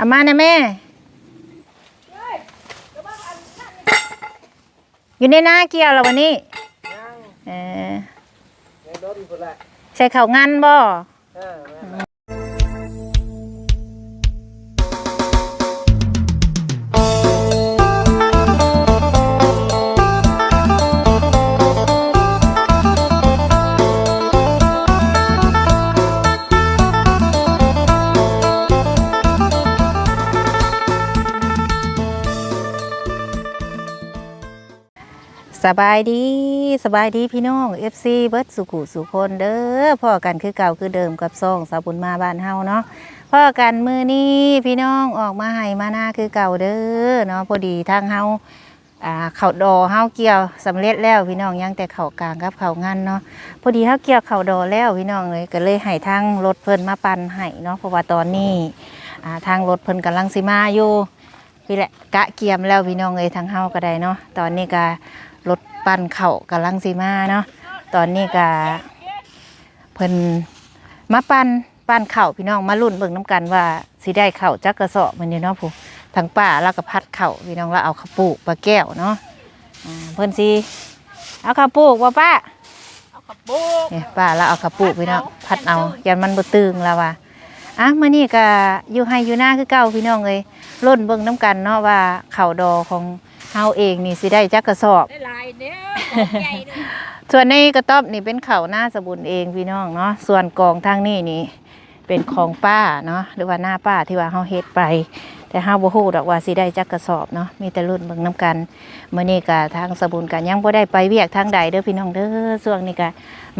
เอามานะแม่ อยู่ในนาเกี่ยวแล้ววันนี้ยังเออยังโดนอีกคนละใส่ข้าวงันบ่ เออ สบายดีสบายดีพี่น้อง FC เบิร์ดสุขุสุคนเด้อพ่อกันคือเก่าคือเดิมกับซองสาวบุญมาบ้านเฮาเนาะพ่อกันมือนี้พี่น้องออกมาให้มาหน้าคือเก่าเด้อเนาะพอดีทางเฮาอ่าเขาดอเฮาเกี่ยวสำเร็จแล้วพี่น้องยังแต่เขากลางกับเขางันเนาะพอดีเฮาเกี่ยวเขาดอแล้วพี่น้องเลยก็เลยให้ทางรถเพิ่นมาปั่นให้เนาะเพราะว่าตอนนี้อ่าทางรถเพิ่นกำลังสิมาอยู่พี่แหละกะเกียมแล้วพี่น้องเอ้ยทางเฮาก็ได้เนาะตอนนี้ก็ ปั่นเข่ากำลังสิมาเนาะตอนนี้ก็เพิ่นมาปั่นปั่นเข่าพี่น้องมาลุ้นเบิ่งน้ำกันว่าสิได้เข่าจักกระสอบมันอยู่เนาะผู้ทางป้าแล้วก็พัดเข่าพี่น้องแล้วเอาข้าวปลูกปลาแก้วเนาะอ่าเพิ่นสิเอาข้าวปลูกว่าป้าเอากระปุกเนี่ยป้าแล้วเอาข้าวปลูกพี่น้องพัดเอายันมันบ่ตึงแล้วว่ะอะมื้อนี้ก็อยู่ให้อยู่หน้าคือเก่าพี่น้องเอ้ยรุ่นเบิ่งน้ำกันเนาะว่าข่าวดอของ เฮาเองนี่สิได้จักกระสอบได้ลายเนี้ยของใหญ่ด้วยส่วนในกระต๊อบนี่เป็นข่าวหน้าสบุญเองพี่น้องเนาะส่วนกองทางนี้นี่เป็นของป้าเนาะหรือว่าหน้าป้าที่ว่าเฮาเฮ็ดไป แต่เฮาบ่ฮู้ดอกว่าสิได้จักกระสอบเนาะมีแต่รุ่นเบิ่งน้ำกันมื้อนี้ก็ทางสบุญก็ยังบ่ได้ไปเวียกทางใดเด้อพี่น้องเด้อช่วงนี้ก็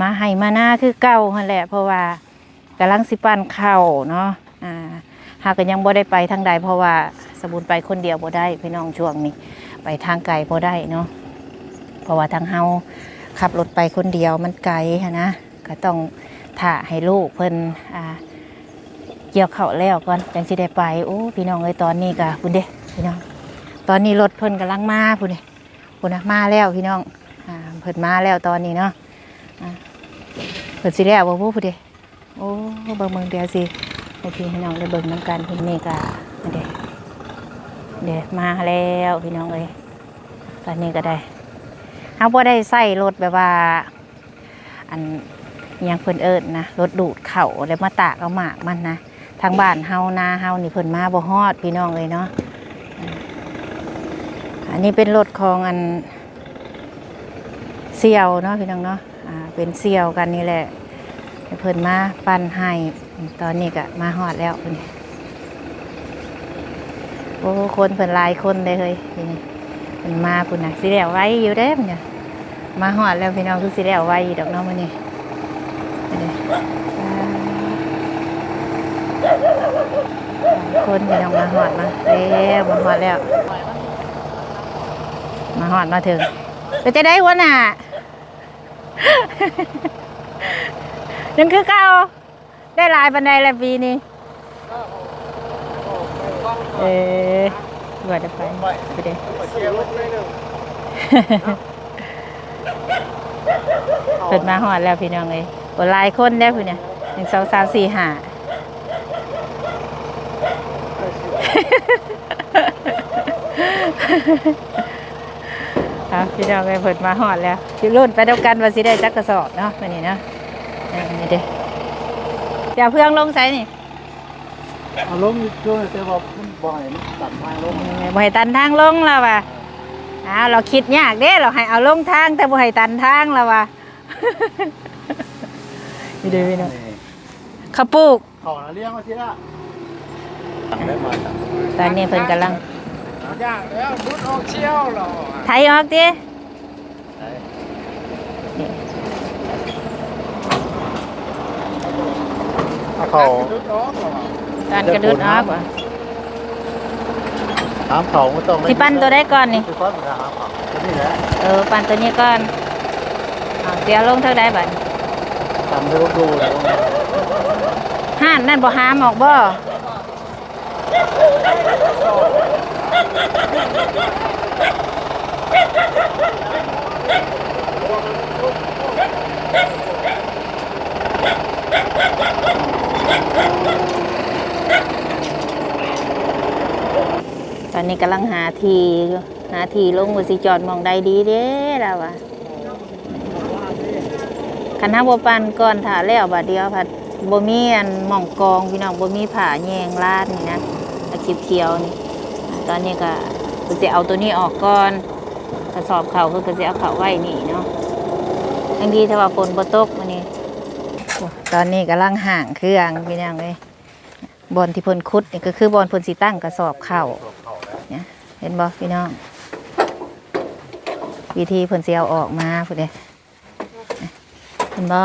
มาให้มาหน้าคือเก่าหั่นแหละ เพราะว่ากำลังสิปั้นข้าวเนาะอ่าหากก็ยังบ่ได้ไปทางใดเพราะว่าสมุนไปคนเดียวบ่ได้พี่น้องช่วงนี้ ไปทางไกลบ่ได้เนาะเพราะว่าทางเฮาขับรถไปคนเดียวมันไกลนะก็ต้องถ่าให้ลูกเพิ่นอ่าเกี่ยวเข้าแล้วก่อนจังสิได้ไปโอ้พี่น้องเอ้ยตอนนี้ก็พุ่นเด้พี่น้อง ตอนนี้รถเพิ่นกำลังมาพุ่นเด้พุ่นะมาแล้วพี่น้องอ่าเพิ่นมาแล้วตอนนี้เนาะอ่าเพิ่นสิแล้วบ่พูพุ่นเด้โอ้เบิ่งเบิ่งเดียวสิให้พี่น้องได้เบิ่งน้ำกันพี่นี่ก็เดี๋ยว เดี๋ยวมาแล้วพี่น้องเอ้ยตอนนี้ก็ได้เขาบ่ได้ใส่รถแบบว่า อันยังเพิ่นเอิญนะรถดูดเข่าแล้วมาตากเอาหมากมันนะทางบ้านเฮานาเฮานี่เพิ่นมาบ่ฮอดพี่น้องเลยเนาะอันนี้เป็นรถของอันเสี่ยวเนาะพี่น้องเนาะอ่าเป็นเสี่ยวกันนี่แหละเพิ่นมาปั่นให้ตอนนี้ก็มาฮอดแล้วเพิ่น โอ้คนเพิ่นหลายคนเลยเฮ้ยนี้เพิ่นมาพุ่นน่ะสิแล้วไว้อยู่เด้พุ่นน่ะมาฮอดแล้วพี่น้องคือสิแล้วไว้ดอกเน้องมื้อนี้อันนี้อ่คนพี่น้องมาฮอดมาแล้วมาฮอดแล้ว มาฮอดมาถึงก็จะได้หัวหน้ายังคือเก่าได้ลายบันไดแล้วปีนี้ เออว่าจะไปไปเด้เสียงรถไม่หนึ่งเปิดมาหอดแล้วพี่น้องเลยโอ้หลายคนได้พี่เนี่ยหนึ่งสองสามสี่ห้าครับพี่น้องเลยเปิดมาหอดแล้วพี่รุ่นไปเดียวกันว่าสิได้จักกระสอบเนาะวันนี้เนาะเออนี่เด้อย่าเพื่องลงใส่นี่เอาลงช่วยแต่ว่ามัน บ่อยมันตัดทางลงบ่ให้ตันทางลงแล้วว่ะอ้าวเราคิดยากเด้เราให้เอาลงทางแต่บ่ให้ตันทางแล้วว่ะ นี่เด้อพี่น้องข้าวปลูก ขอเลี้ยงมาทีละได้มาตอนนี้เพิ่นกำลังย่างแล้วมุดออกเชี่ยวหรอไถออกดิเขาการกระดุดออกว่ะ ถามเขาไม่ต้องสิปั้นตัวได้ก่อนนี่สิปั้นถามเขานี่แหละเออปั่นตัวนี้ก่อนเอาเสียลงเท่าใดบัดทำให้รถดูเลยห้านนั่นบ่หามออกบ่อ ตอนนี้กำลังหาทีหาทีลงว่าสิจอดมองใดดีเด้แล้ววะคันหาบปันก่อนถ่าแล้วบัดเดียวผัดบ่มีอันหม่องกองพี่น้องบ่มีผ้าแยงลาดนี่นะตะเขียวนี่ตอนนี้ก็เพิ่นสิเอาตัวนี้ออกก่อนกระสอบเขาเพิ่นก็สิเอาเขาไว้นี่เนาะยังดีถ้าว่าฝนบ่ตกมื้อนี้ตอนนี้กำลังห่างเครื่องพี่น้องเอ้ยบอนที่พนขุดนี่ก็คือบอนเพิ่นสิตั้งกระสอบเข้า เนี่ยเห็นบ่พี่น้อง วิธีเพิ่นสิเอาออกมาพุ่นเด้เห็นบ่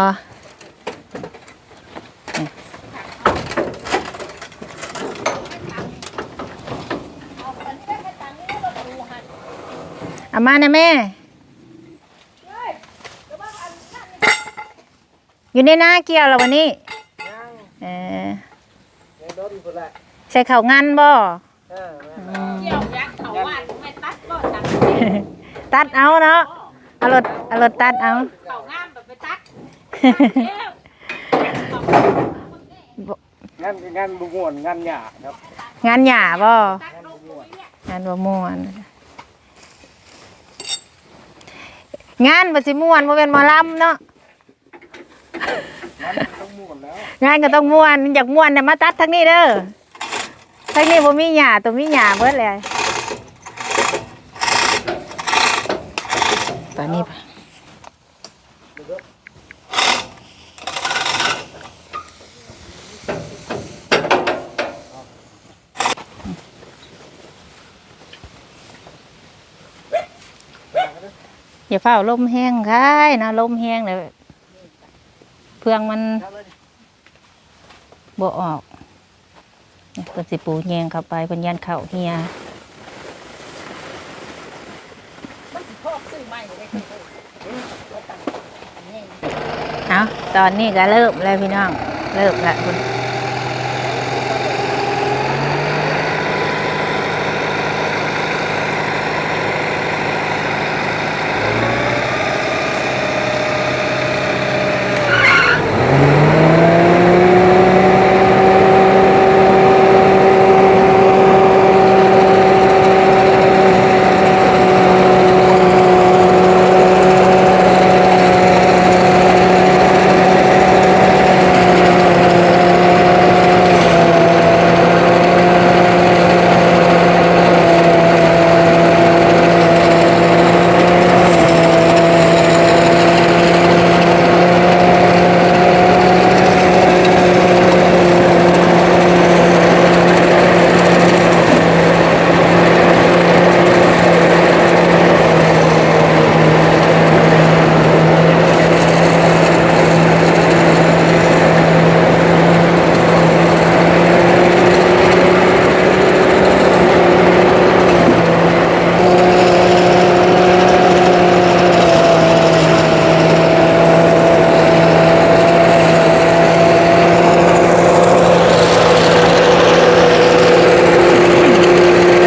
นี่เอามานะแม่ อยู่ในนาเกี่ยวแล้ววันนี้เออใส่ข้าวงานบ่ เกี่ยวยักษ์เขาว่าไม่ตัดก็ ตัดตัดเอาเนาะเอารถเอารถตัดเอาเขางามแบบไปตัดเกี่ยวงานงานบุญวนงานหยาครับ งานหย่าบ่ตัดลงตรงนี้งานบ่ม่วนงานบ่สิม่วนบ่แม่นหมอลำเนาะงานต้องม่วนแล้วงานก็ต้องม่วนอยากม่วนน่ะมาตัดทางนี้เด้อทางนี้บ่มีหญ้าตัวมีหญ้าเบิดเลย ตอนนี้อย่าเฝ้าลมแห้งคายนะลมแห้งเลยเพื่องมันบ่ออกเนี่ยเพิ่นสิปูแยงเข้าไปเพิ่นยันเข่าเฮีย มันสิพอกซื้อใหม่เลย เอา ตอนนี้ก็เริ่มแล้วพี่น้อง เริ่มละคุณ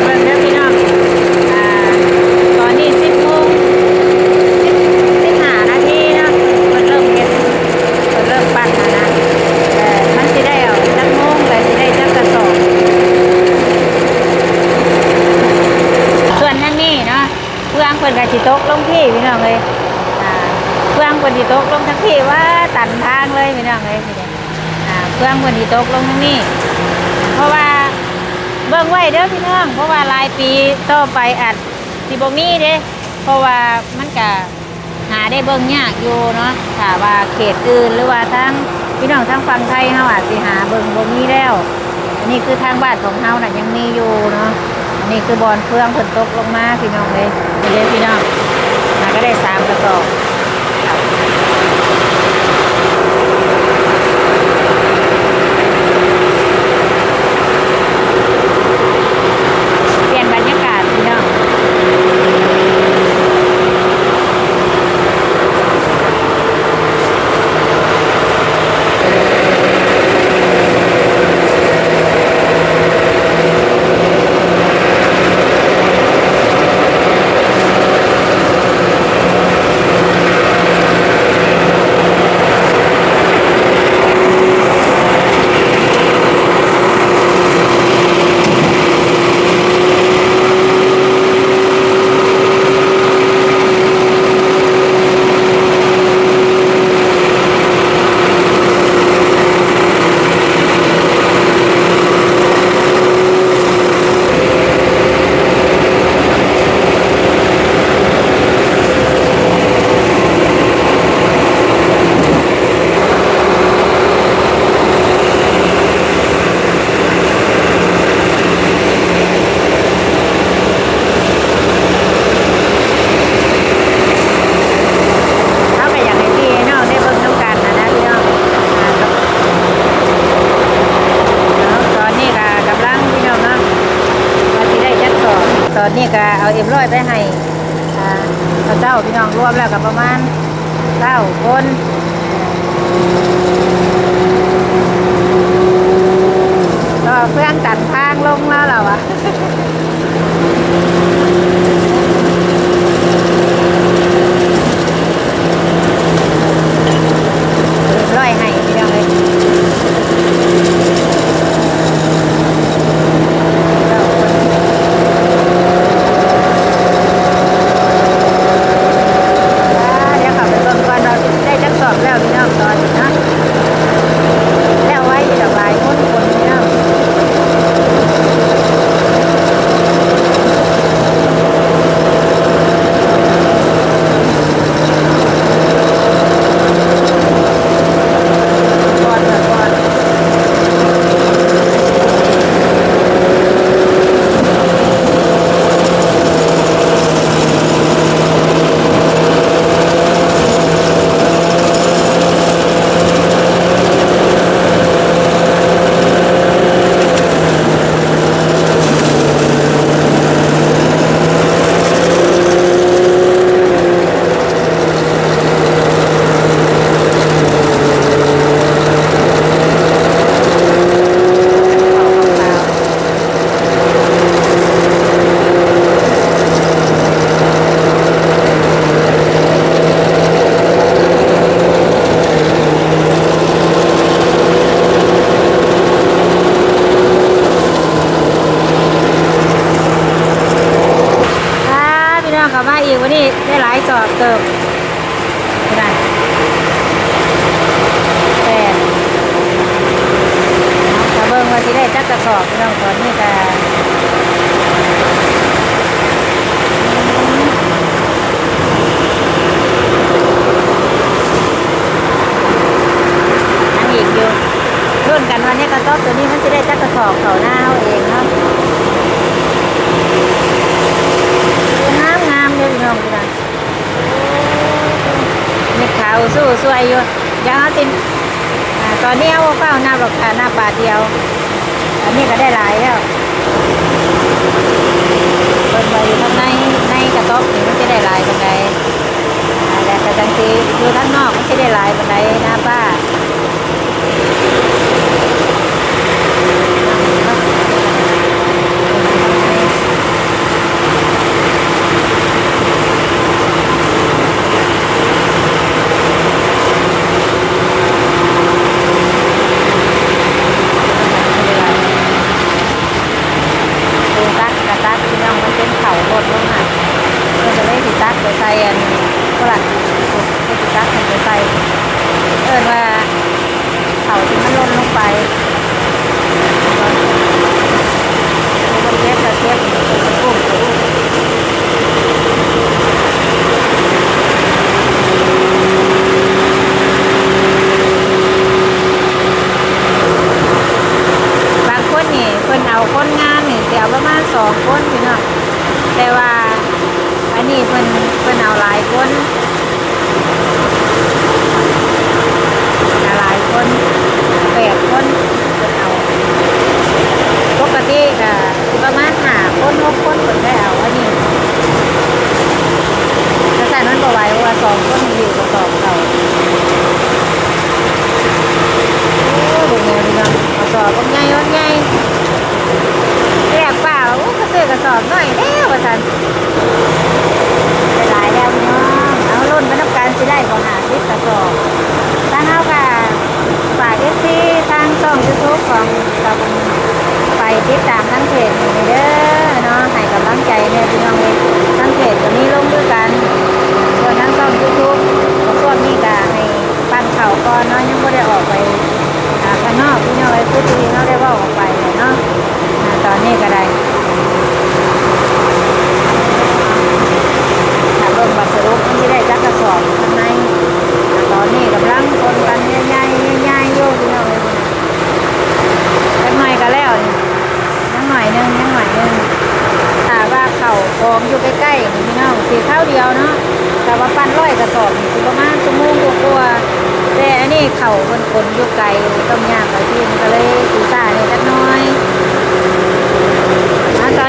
เบิ่งเด้อพี่น้องอ่าตอนนี้10โมง10 15นาทีเนาะเพิ่นเริ่มเฮ็ดเพิ่นเริ่มปั้นแล้วนะแต่มันสิได้เอาจักโมงและสิได้จักกระสอบ ส่วนทางนี้เนาะเพื่องเพิ่นก็สิตกลงที่พี่น้องเลยอ่า เพิ่นสิตกลงทั้งที่ว่าตันทางเลยพี่น้องเลยพี่เนี่ยอ่าเพื่องเพิ่นสิตกลงทางนี้ เพราะว่าเบิ่งไว้เด้อพี่น้อง เพราะว่าลายปีต่อไปอาจสิบ่มีเด้ เพราะว่ามันก็หาได้เบิ่งยากอยู่เนาะถ้าว่าเขตอื่นหรือว่าทางพี่น้องทางฝั่งไทยเฮาอาจสิหาเบิ่งบ่มีแล้ว อันนี้คือทางบ้านของเฮาน่ะยังมีอยู่เนาะ อันนี้คือบอลเฟืองฝนตกลงมาพี่น้องเลยเลยพี่น้องมาก็ได้สามกระสอบ เก็เอาเอ็มร้อยไปให้พระเจ้าพี่น้องรวมแล้วกับประมาณเก้าคน อยู่ยาสินตอนนี้เอาเฝ้าหน้าบอกหน้าบาทเดียว อันนี้ก็ได้หลายแล้วเปิดไปอยู่ข้างในในกระต๊อบนี่ไม่ใช่ได้หลายเป็นไงแต่กระจังสีอยู่ด้านนอกไม่ใช่ได้หลายเป็นไงหน้าป้า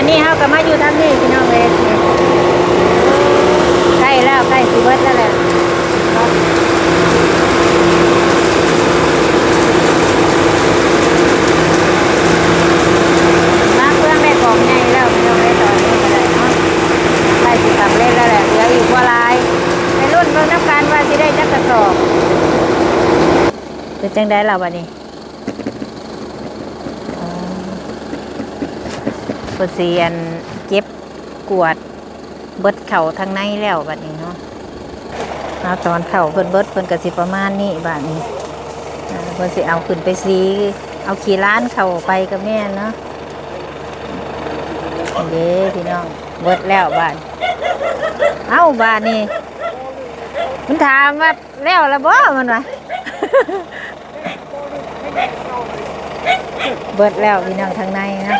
อนนี้เฮาก็มาอยู่ทางนี้พี่น้องเอ้ยใกล้แล้วใกล้สิเบิดแล้วแหละมาเครื่องได้ของใหญ่แล้วพี่น้องเอ้ยตอนนี้ก็ได้เนาะได้สิสำเร็จแล้วแหละเหลืออีกว่าหลายในรุ่นเบิ่งน้ำกันว่าสิได้จักกระสอบเป็นจังได๋ล่ะบัดนี้ เพิ่นสิอันเก็บกวดเบิดเข่าทางในแล้วบัดนี้เนาะเอาตอนเข่าเพิ่นเบิดเพิ่นก็สิประมาณนี้บัดนี้เพิ่นสิเอาขึ้นไปสีเอาขี่ล้านเข่าไปกับแม่เนาะเด้พี่น้องเบิดแล้วบาดเอ้าบาดนี้มันถามว่าแล้วแล้วบ่มันวะเบิดแล้วพี่น้องทางในนะ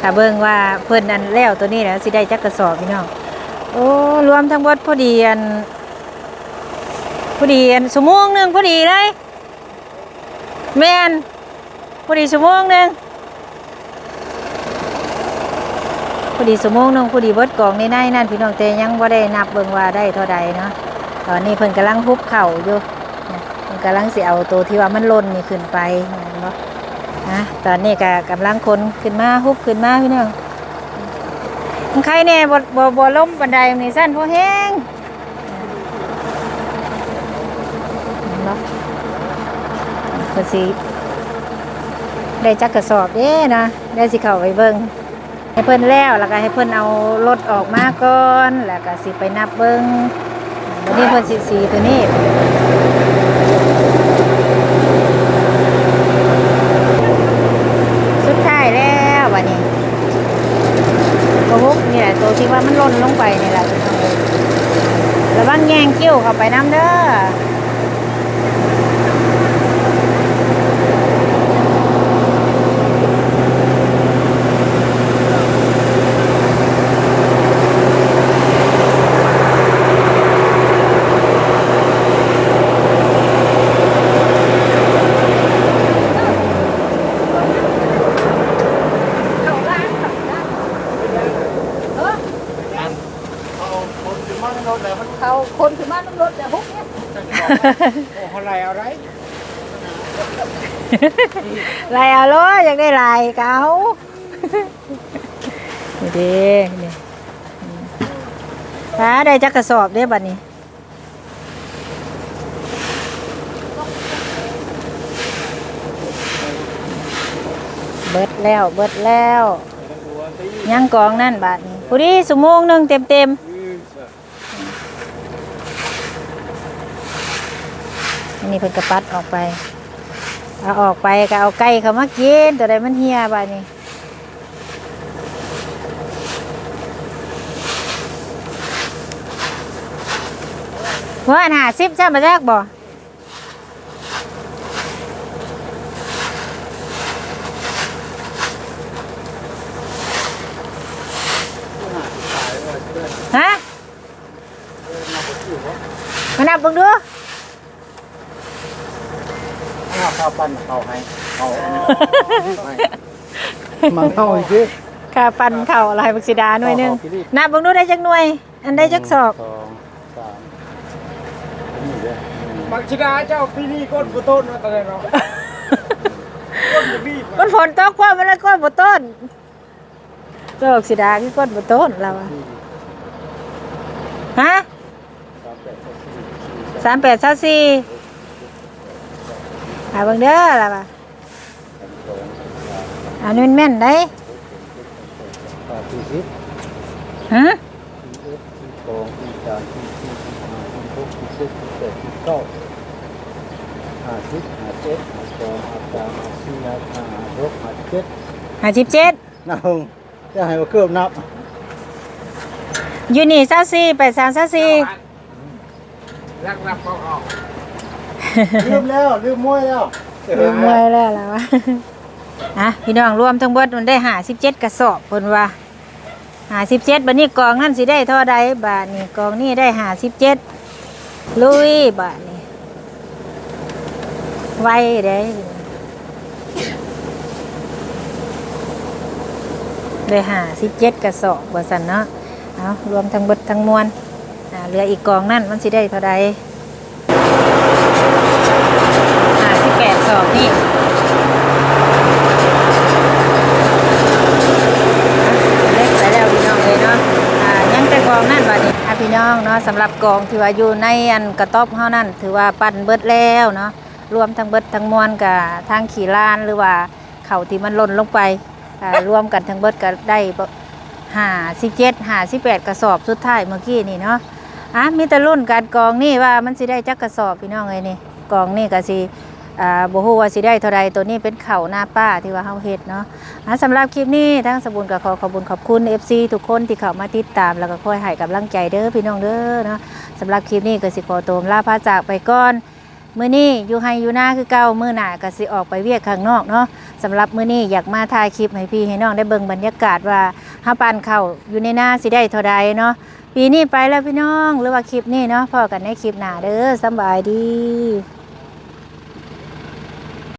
ถ้าเบิ่งว่าเพิ่นนั้นแล้วตัวนี้แล้วสิได้จักกระสอบพี่น้องโอ้รวมทั้งหมดพอดีอันพอดีอันชั่วโมงหนึ่งพอดีเลยแมนพอดีชั่วโมงหนึ่งพอดีชั่วโมงหนึงพอดีเบิดกล่องในในนั่นพี่น้องแต่ยังบ่าได้นับเบิ่งว่าได้เท่าใดเนาะตอนนี้เพิ่นกำลังฮุบเข่าอยู่เพิ่นกำลังสิเอาตัวที่ว่ามันล่นนี่ขึ้นไปเห็นบ่ นะตอนนี้ก็กำลังคนขึ้นมาฮุบขึ้นมาพี่น้องใครเนี่ยบบ่บ่ล้มบันไดนี่สั้นเพราะแห้งเนาะก็สิได้จักกระสอบเด้นะได้สิเข้าไปเบิ่งให้เพิ่นแล้วแล้วก็ให้เพิ่นเอารถออกมาก่อน แล้วก็สิไปนับเบิ่งวันนี้เพิ่นสิสีตัวนี้ สุดท้ายแล้ววันนี้ตัวฮุกนี่ แหละตัวที่ว่ามันล่นลงไปนี่แหละระวังแยงเกี้ยวเข้าไปน้ำเด้อเขาคนขึ้นมาน้ำรถแต่ฮุกเนี่ย โอ้เขาไรอาไรลายเอาเลยอยากได้ลายเกานี่เด้นี่ฟ้าได้จักกระสอบเด้บัดนี้เบิดแล้วเบิดแล้ว ยังกองนั่นบาทนี้พอดีสมงหนึ่งเต็มเต็มๆอั นนี้เพิ่นกระปัดออกไปเอาออกไปก็เอาไก่เขามากินตัวใดมันเฮียบานี้ว่าหาซิบใช่มาแรกบ่ฮะมานับเบิ่งดู ข้าวข้าวปั้นข้าวให้ข้าวมันเข้าอีกทีค่ะปันเข่าลายบักสีดาหน่วยหนึงเอาเอาพี่ดินับเบิ่งดูได้จักหน่วย อันได้จักสอบสองสามนี่เด้อมักชิดาเจ้าปีนี้ก้นกุต้นมาตะเลยเนาะก้นจะบีบมันฝนตกว่ามันแล้วก้นบ่ต้นเจ้าบักสีดาคือก้นบ่ต้นแล้วอะฮะสามแปดสามสี่สี่สามแปดสามสี่ หาเบิ่งเด้อล่ะว่ะ สองสาม อันนี้มันแม่นได้ สามสี่สิบ ฮะ สี่เอ็ดสี่สองสี่สามสี่สี่สี่ห้าสี่หกสี่เจ็ดสี่แปดสี่เก้าห้าสิบห้าเจ็ดห้าสองห้าสามห้าสี่ห้าห้าห้าหกห้าเจ็ด ห้าสิบเจ็ด นับจะให้ว่าเกือบนับ อยู่นี่สามสี่แปดสามสามสี่ รักรับเขาออก ลืมแล้วลืมมวยแล้วลืมไว้แล้วล่ะวะอะพี่น้องรวมทั้งบดมันได้หาสิบเจ็ดกระสอบเพิ่นว่าหาสิบเจ็ดบัดนี้กองนั่นสิได้เท่าใดบาทนี่กองนี่ได้หาสิบเจ็ดลุยบาทนี่ไวเด้เลยหาสิบเจ็ดกระสอบว่าสันเนาะเอารวมทั้งบดทั้งมวลอ่าเหลืออีกกองนั่นมันสิได้เท่าใดหา สอบนี่เล็กไปแล้วพี่น้องเลยเนาะอ่ายังแต่กองนั่นบัดนี้อะพี่น้องเนาะสำหรับกองที่ว่าอยู่ในอันกระต๊อบเฮานั่นถือว่าปั่นเบิดแล้วเนาะรวมทั้งเบิดทั้งมวลกับทางขี่ลานหรือว่าเข่าที่มันหล่นลงไปอ่ารวมกันทั้งเบิดก็ได้ห้าสิบเจ็ดห้าสิบแปดกระสอบสุดท้ายเมื่อกี้นี่เนาะอะมีแต่รุ่นการกองนี่ว่ามันสิได้จักกระสอบพี่น้องเลยนี่กองนี่ก็สิ อ่าบ่ฮู้ว่าสิได้เท่าใดตัวนี้เป็นเข่าวหน้าป้าที่ว่าเฮาเฮ็ดเนาะอะสำหรับคลิปนี้ทั้งสมบุญกับขอขอบคุญขอบคุณ FC ทุกคนที่เข้ามาติดตามแล้วก็คอยให้กำลังใจเด้อพี่น้องเด้อเนาะสำหรับคลิปนี้ก็สิขอตัวลาพาจากไปก่อนมื้อนี้อยู่ให้อยู่หน้าคือเก่ามื้อหน้าก็สิออกไปเวียกข้างนอกเนาะสำหรับมื้อนี้อยากมาถ่ายคลิปให้พี่ให้น้องได้เบิ่งบรรยากาศว่าเฮาปานเข้าวอยู่ในหน้าสิได้เท่าใดเนาะปีนี้ไปแล้วพี่น้องหรือว่าคลิปนี้เนาะพอกันในคลิปหน้าเด้อสำบายดี